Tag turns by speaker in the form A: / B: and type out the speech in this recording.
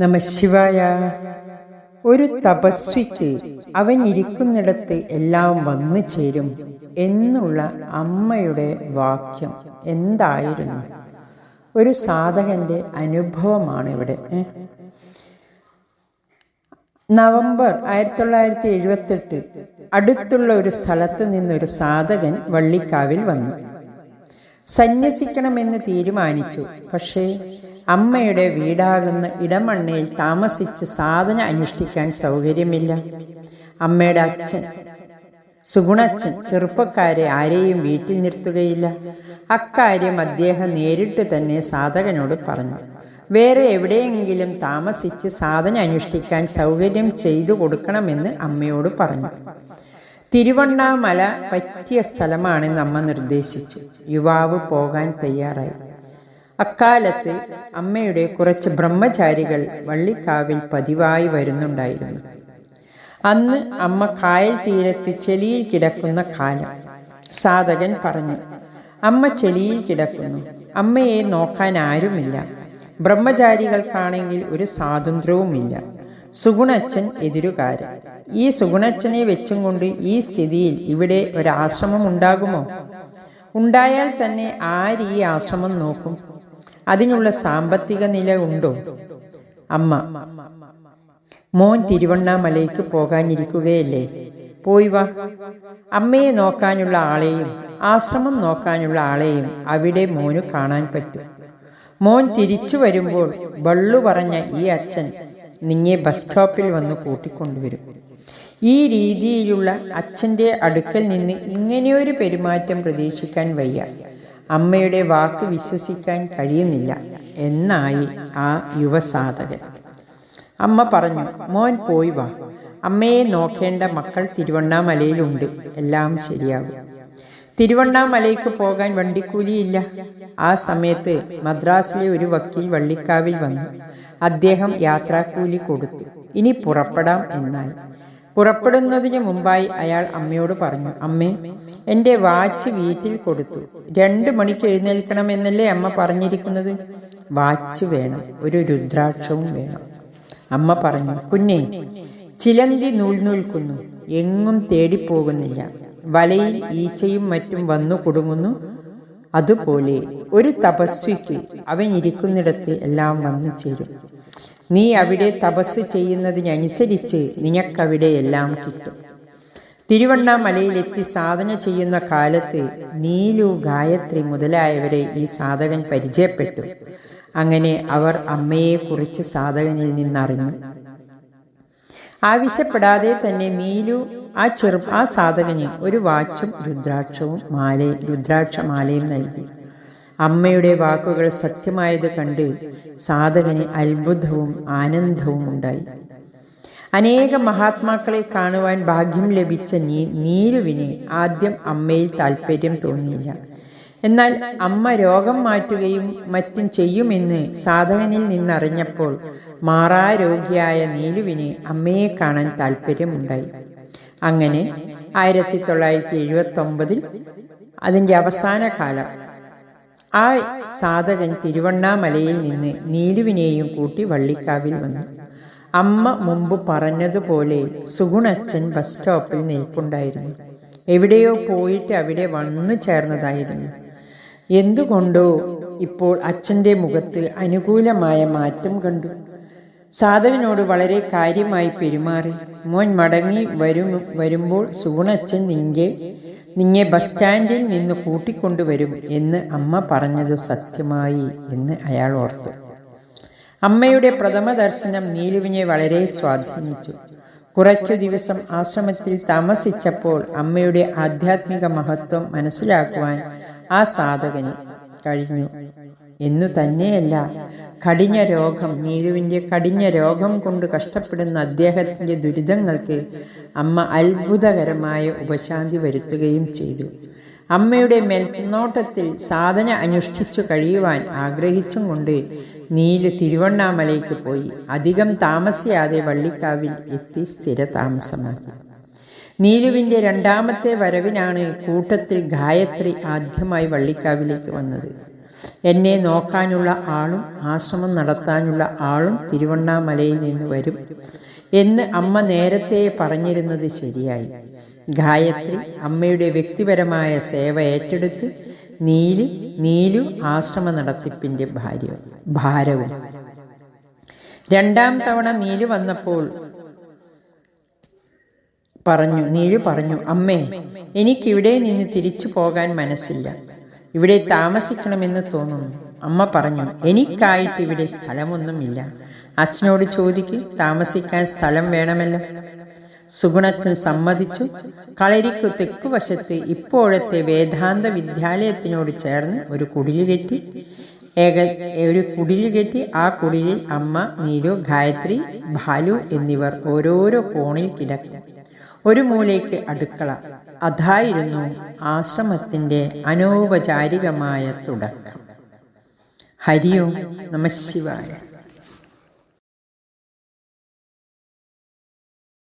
A: നമ ശിവായ. ഒരു തപസ്വിക്ക് അവൻ ഇരിക്കുന്നിടത്ത് എല്ലാം വന്നു ചേരും എന്നുള്ള അമ്മയുടെ വാക്യം എന്തായിരുന്നു? ഒരു സാധകന്റെ അനുഭവമാണ് ഇവിടെ നവംബർ ആയിരത്തി തൊള്ളായിരത്തി എഴുപത്തെട്ട് അടുത്തുള്ള ഒരു സ്ഥലത്ത് നിന്നൊരു സാധകൻ വള്ളിക്കാവിൽ വന്നു. സന്യസിക്കണമെന്ന് തീരുമാനിച്ചു. പക്ഷേ അമ്മയുടെ വീടാകുന്ന ഇടമണ്ണയിൽ താമസിച്ച് സാധന അനുഷ്ഠിക്കാൻ സൗകര്യമില്ല. അമ്മയുടെ അച്ഛൻ സുഗുണച്ഛൻ ചെറുപ്പക്കാരെ ആരെയും വീട്ടിൽ നിർത്തുകയില്ല. അക്കാര്യം അദ്ദേഹം നേരിട്ട് തന്നെ സാധകനോട് പറഞ്ഞു. വേറെ എവിടെയെങ്കിലും താമസിച്ച് സാധന അനുഷ്ഠിക്കാൻ സൗകര്യം ചെയ്തു കൊടുക്കണമെന്ന് അമ്മയോട് പറഞ്ഞു. തിരുവണ്ണാമല പറ്റിയ സ്ഥലമാണെന്ന് അമ്മ നിർദ്ദേശിച്ചു. യുവാവ് പോകാൻ തയ്യാറായി. അക്കാലത്ത് അമ്മയുടെ കുറച്ച് ബ്രഹ്മചാരികൾ വള്ളിക്കാവിൽ പതിവായി വരുന്നുണ്ടായിരുന്നു. അന്ന് അമ്മ കായൽ തീരത്ത് ചെളിയിൽ കിടക്കുന്ന കാലം. സാധകൻ പറഞ്ഞു അമ്മ ചെളിയിൽ കിടക്കുന്നു. അമ്മയെ നോക്കാൻ ആരുമില്ല. ബ്രഹ്മചാരികൾക്കാണെങ്കിൽ ഒരു സ്വാതന്ത്ര്യവുമില്ല. സുഗുണച്ചൻ എതിരുകാരൻ. ഈ സുഗുണച്ചനെ വെച്ചും കൊണ്ട് ഈ സ്ഥിതിയിൽ ഇവിടെ ഒരാശ്രമം ഉണ്ടാകുമോ? ഉണ്ടായാൽ തന്നെ ആര് ഈ ആശ്രമം നോക്കും? അതിനുള്ള സാമ്പത്തിക നില ഉണ്ടോ? അമ്മ മോൻ തിരുവണ്ണാമലയ്ക്ക് പോകാനിരിക്കുകയല്ലേ? പോയി വാ. അമ്മയെ നോക്കാനുള്ള ആളെയും ആശ്രമം നോക്കാനുള്ള ആളെയും അവിടെ മോന് കാണാൻ പറ്റും. മോൻ തിരിച്ചു വരുമ്പോൾ വള്ളു പറഞ്ഞ ഈ അച്ഛൻ നിന്നെ ബസ് സ്റ്റോപ്പിൽ വന്ന് കൂട്ടിക്കൊണ്ടുവരും. ഈ രീതിയിലുള്ള അച്ഛന്റെ അടുക്കൽ നിന്ന് ഇങ്ങനെയൊരു പെരുമാറ്റം പ്രതീക്ഷിക്കാൻ വയ്യ. അമ്മയുടെ വാക്ക് വിശ്വസിക്കാൻ കഴിയുന്നില്ല എന്നായി ആ യുവസാധകൻ. അമ്മ പറഞ്ഞു മോൻ പോയി വാ. അമ്മയെ നോക്കേണ്ട മക്കൾ തിരുവണ്ണാമലയിലുണ്ട്. എല്ലാം ശരിയാകും. തിരുവണ്ണാമലയ്ക്ക് പോകാൻ വണ്ടിക്കൂലിയില്ല. ആ സമയത്ത് മദ്രാസിലെ ഒരു വക്കീൽ വള്ളിക്കാവിൽ വന്നു. അദ്ദേഹം യാത്രാക്കൂലി കൊടുത്തു. ഇനി പുറപ്പെടാം എന്നായി. പുറപ്പെടുന്നതിന് മുമ്പായി അയാൾ അമ്മയോട് പറഞ്ഞു അമ്മേ എന്റെ വാച്ച് വീട്ടിൽ കൊടുത്തു. രണ്ട് മണിക്ക് എഴുന്നേൽക്കണം എന്നല്ലേ അമ്മ പറഞ്ഞിരിക്കുന്നത്? വാച്ച് വേണം ഒരു രുദ്രാക്ഷവും വേണം. അമ്മ പറഞ്ഞു കുഞ്ഞെ ചിലന്തി നൂൽ നൂൽക്കുന്നു എങ്ങും തേടിപ്പോകുന്നില്ല. വലയിൽ ഈച്ചയും മറ്റും വന്നു കൊടുങ്ങുന്നു. അതുപോലെ ഒരു തപസ്വിക്ക് അവൻ ഇരിക്കുന്നിടത്ത് എല്ലാം വന്നു ചേരും. നീ അവിടെ തപസ് ചെയ്യുന്നതിനനുസരിച്ച് നിനക്കവിടെ എല്ലാം കിട്ടും. തിരുവണ്ണാമലയിലെത്തി സാധന ചെയ്യുന്ന കാലത്ത് നീലു ഗായത്രി മുതലായവരെ ഈ സാധകൻ പരിചയപ്പെട്ടു. അങ്ങനെ അവർ അമ്മയെ അമ്മയെക്കുറിച്ച് സാധകനിൽ നിന്നറിഞ്ഞു. ആവശ്യപ്പെടാതെ തന്നെ നീലു ആ ചെറു ആ സാധകന് ഒരു വാച്ചും രുദ്രാക്ഷവും മാല രുദ്രാക്ഷ മാലയും നൽകി. അമ്മയുടെ വാക്കുകൾ സത്യമായത് കണ്ട് സാധകന് അത്ഭുതവും ആനന്ദവും ഉണ്ടായി. അനേക മഹാത്മാക്കളെ കാണുവാൻ ഭാഗ്യം ലഭിച്ച നീ നീരുവിനെ ആദ്യം അമ്മയിൽ താല്പര്യം തോന്നിയില്ല. എന്നാൽ അമ്മ രോഗം മാറ്റുകയും മറ്റും ചെയ്യുമെന്ന് സാധകനിൽ നിന്നറിഞ്ഞപ്പോൾ മാറാ രോഗിയായ നീലുവിന് അമ്മയെ കാണാൻ താല്പര്യമുണ്ടായി അങ്ങനെ ആയിരത്തി തൊള്ളായിരത്തി എഴുപത്തി ഒമ്പതിൽ അതിന്റെ അവസാന കാലം. ആ സാധകൻ തിരുവണ്ണാമലയിൽ നിന്ന് നീലുവിനെയും കൂട്ടി വള്ളിക്കാവിൽ വന്നു. അമ്മ മുമ്പ് പറഞ്ഞതുപോലെ സുഗുണച്ചൻ ബസ് സ്റ്റോപ്പിൽ നിൽപ്പുണ്ടായിരുന്നു. എവിടെയോ പോയിട്ട് അവിടെ വന്നു ചേർന്നതായിരുന്നു. എന്തുകൊണ്ടോ ഇപ്പോൾ അച്ഛന്റെ മുഖത്ത് അനുകൂലമായ മാറ്റം കണ്ടു. സാധകനോട് വളരെ കാര്യമായി പെരുമാറി. മോൻ മടങ്ങി വരും വരുമ്പോൾ സുഗുണച്ചൻ നിങ്ങെ നിങ്ങെ ബസ് സ്റ്റാൻഡിൽ നിന്ന് കൂട്ടിക്കൊണ്ടുവരും എന്ന് അമ്മ പറഞ്ഞത് സത്യമായി എന്ന് അയാൾ ഓർത്തു. അമ്മയുടെ പ്രഥമ ദർശനം നീലുവിനെ വളരെ സ്വാധീനിച്ചു. കുറച്ചു ദിവസം ആശ്രമത്തിൽ താമസിച്ചപ്പോൾ അമ്മയുടെ ആധ്യാത്മിക മഹത്വം മനസ്സിലാക്കുവാൻ ആ സാധകന് കഴിഞ്ഞു. എന്നു തന്നെയല്ല കടിഞ്ഞ രോഗം നീലുവിന്റെ കടിഞ്ഞ രോഗം കൊണ്ട് കഷ്ടപ്പെടുന്ന അദ്ദേഹത്തിന്റെ ദുരിതങ്ങൾക്ക് അമ്മ അത്ഭുതകരമായ ഉപശാന്തി വരുത്തുകയും ചെയ്തു. അമ്മയുടെ മേൽനോട്ടത്തിൽ സാധന അനുഷ്ഠിച്ചു കഴിയുവാൻ ആഗ്രഹിച്ചും കൊണ്ട് നീൽ തിരുവണ്ണാമലയ്ക്ക് പോയി. അധികം താമസിയാതെ വള്ളിക്കാവിൽ എത്തി സ്ഥിര താമസമാക്കി നീലുവിന്റെ രണ്ടാമത്തെ വരവിനാണ് കൂട്ടത്തിൽ ഗായത്രി ആദ്യമായി വള്ളിക്കാവിലേക്ക് വന്നത്. എന്നെ നോക്കാനുള്ള ആളും ആശ്രമം നടത്താനുള്ള ആളും തിരുവണ്ണാമലയിൽ നിന്ന് വരും എന്ന് അമ്മ നേരത്തെ പറഞ്ഞിരുന്നത് ശരിയായി. ഗായത്രി അമ്മയുടെ വ്യക്തിപരമായ സേവ ഏറ്റെടുത്ത് നീലു നീലു ആശ്രമ നടത്തിപ്പിന്റെ ഭാര്യ ഭാരവും രണ്ടാം തവണ നീലു വന്നപ്പോൾ പറഞ്ഞു നീലു പറഞ്ഞു അമ്മേ എനിക്കിവിടെ നിന്ന് തിരിച്ചു പോകാൻ മനസ്സില്ല. ഇവിടെ താമസിക്കണമെന്ന് തോന്നുന്നു. അമ്മ പറഞ്ഞു എനിക്കായിട്ട് ഇവിടെ സ്ഥലമൊന്നുമില്ല. അച്ഛനോട് ചോദിക്ക് താമസിക്കാൻ സ്ഥലം വേണമല്ലോ. സുഗുണച്ചൻ സമ്മതിച്ചു. കളരിക്കു തെക്കുവശത്ത് ഇപ്പോഴത്തെ വേദാന്ത വിദ്യാലയത്തിനോട് ചേർന്ന് ഒരു കുടിൽ കെട്ടി. ഏക ഒരു കുടിൽ കെട്ടി. ആ കുടിലിൽ അമ്മ നീരു ഗായത്രി ഭാലു എന്നിവർ ഓരോരോ കോണിൽ കിടക്കും. ഒരു മൂലയ്ക്ക് അടുക്കള. അതായിരുന്നു ആശ്രമത്തിന്റെ അനൗപചാരികമായ തുടക്കം. ഹരിയോ നമശിവായ